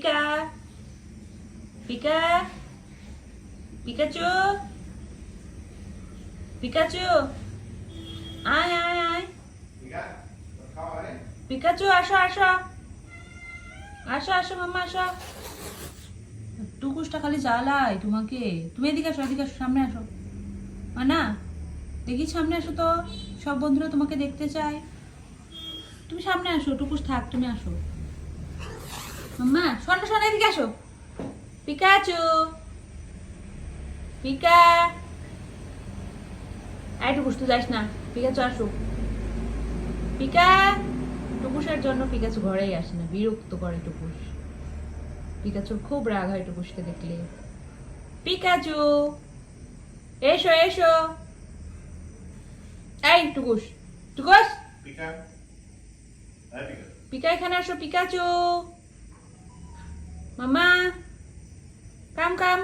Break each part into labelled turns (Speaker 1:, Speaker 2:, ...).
Speaker 1: Pika Pika Pikachu Pikachu আয় আয় আয় পিকাচু আসো আসো। আসো আসো মাম্মা আসো। টুকুসটা খালি জ্বালায় তোমাকে। তুমি এদিকে আসো এদিকে আসো সামনে আসো। না দেখি সামনে আসো তো। সব বন্ধুরা তোমাকে দেখতে চায়। তুমি সামনে আসো টুকুস থাক তুমি আসো। মাম্মা শোনো শোনো এদিকে আসো। পিকাচু। পিকা। এই টুকুস তুই যাস না। পিকাচু আসো। পিকা টুকুসের জন্য পিকাচু ঘরেই আসে না বিরক্ত করে টুকুস। পিকাচুর খুব রাগ হয় টুকুসকে দেখলে। পিকাচু এসো এসো। এই টুকুস টুকুস।
Speaker 2: pica.
Speaker 1: পিকা এখানে আসো পিকাচু। মামা কাম কাম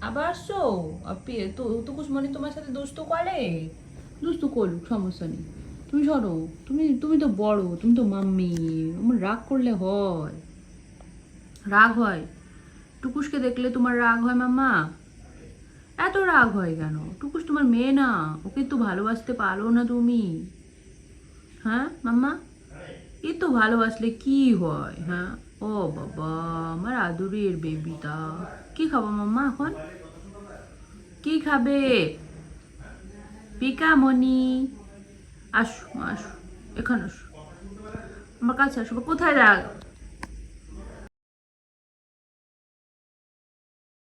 Speaker 1: আবার আসছো আপি, তো টুকুস মনে তোমার সাথে দুস্তু করে? দুস্তু করুক, সমস্যা নেই। তুমি সরো। তুমি তুমি তো বড়, তুমি তো মাম্মি। আমার রাগ করলে হয়। রাগ হয়। টুকুসকে দেখলে তোমার রাগ হয়, মাম্মা। এত রাগ হয় কেন? টুকুস তোমার মেয়ে না। ওকে তো ভালোবাসতে পারো না তুমি। হ্যাঁ মাম্মা? এ তো ভালোবাসলে কি হয় হ্যাঁ? ও বাবা, আমার আদুরের বেবিটা কি খাব মাম্মা এখন? কি খাবে? পিকামণি আসো আসো, এখন আসো। আমার কাছে আসো। কোথায় রাখ?